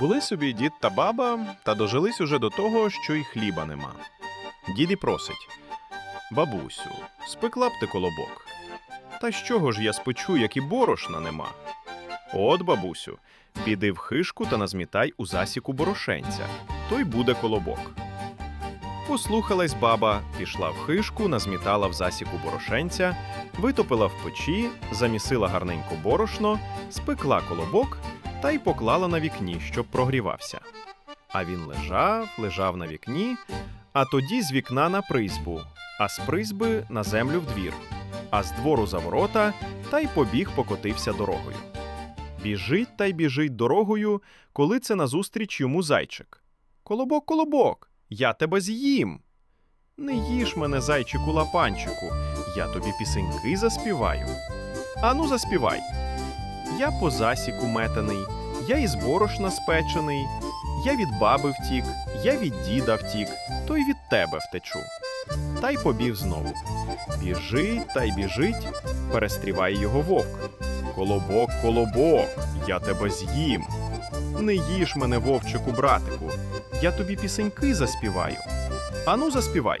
Були собі дід та баба, та дожились уже до того, що й хліба нема. Дід і просить: Бабусю, спекла б ти колобок. Та з чого ж я спечу, як і борошна нема? От, бабусю, піди в хишку та назмітай у засіку борошенця, то й буде колобок. Послухалась баба, пішла в хишку, назмітала в засіку борошенця, витопила в печі, замісила гарненько борошно, спекла колобок та й поклала на вікні, щоб прогрівався. А він лежав, лежав на вікні, а тоді з вікна на призьбу, а з призьби на землю в двір, а з двору за ворота та й побіг покотився дорогою. Біжить та й біжить дорогою, коли це назустріч йому зайчик. Колобок, колобок, я тебе з'їм. Не їж мене, зайчику лапанчику, я тобі пісеньки заспіваю. Ану, заспівай. Я по засіку метаний, я із борошна спечений, я від баби втік, я від діда втік, то й від тебе втечу. Та й побіг знову. Біжить та й біжить, перестріває його вовк. Колобок, колобок, я тебе з'їм. Не їж мене, вовчику, братику, я тобі пісеньки заспіваю. Ану, заспівай.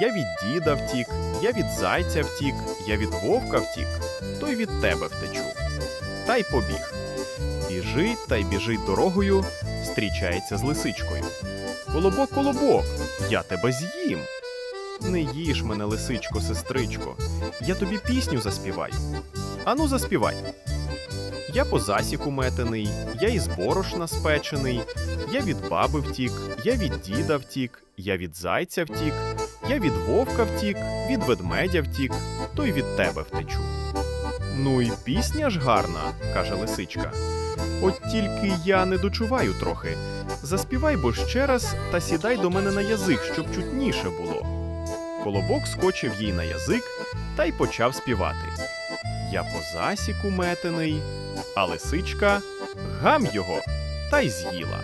я від діда втік, я від зайця втік, я від вовка втік, то й від тебе втечу. Та й побіг. Біжить та й біжить дорогою, зустрічається з лисичкою. Колобок, колобок, я тебе з'їм. Не їж мене, лисичко, сестричко, я тобі пісню заспіваю. Ану, заспівай. Я по засіку метений, я із борошна спечений, я від баби втік, я від діда втік, я від зайця втік, я від вовка втік, від ведмедя втік, то й від тебе втечу. Ну і пісня ж гарна, каже лисичка. От тільки я не дочуваю трохи. Заспівай бо ще раз та сідай до мене на язик, щоб чутніше було. Колобок скочив їй на язик та й почав співати. Я по засіку метений, а лисичка гам його та й з'їла.